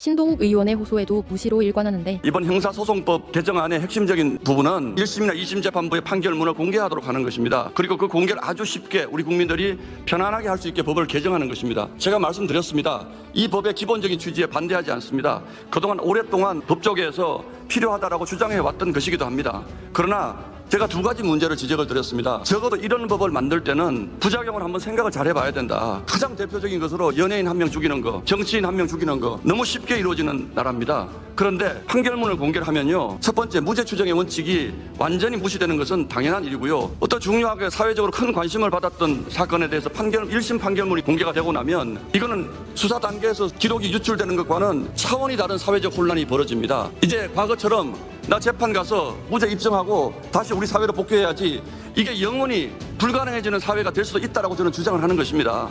신동욱 의원의 호소에도 무시로 일관하는데 이번 형사소송법 개정안의 핵심적인 부분은 1심이나 2심 재판부의 판결문을 공개하도록 하는 것입니다. 그리고 그 공개를 아주 쉽게 우리 국민들이 편안하게 할 수 있게 법을 개정하는 것입니다. 제가 말씀드렸습니다. 이 법의 기본적인 취지에 반대하지 않습니다. 그동안 오랫동안 법조계에서 필요하다라고 주장해 왔던 것이기도 합니다. 그러나 제가 두 가지 문제를 지적을 드렸습니다. 적어도 이런 법을 만들 때는 부작용을 한번 생각을 잘 해봐야 된다. 가장 대표적인 것으로 연예인 한 명 죽이는 거, 정치인 한 명 죽이는 거 너무 쉽게 이루어지는 나라입니다. 그런데 판결문을 공개를 하면요. 첫 번째 무죄 추정의 원칙이 완전히 무시되는 것은 당연한 일이고요. 어떤 중요하게 사회적으로 큰 관심을 받았던 사건에 대해서 판결 1심 판결문이 공개가 되고 나면 이거는 수사 단계에서 기록이 유출되는 것과는 차원이 다른 사회적 혼란이 벌어집니다. 이제 과거처럼 나 재판 가서 무죄 입증하고 다시 우리 사회로 복귀해야지 이게 영원히 불가능해지는 사회가 될 수도 있다라고 저는 주장을 하는 것입니다.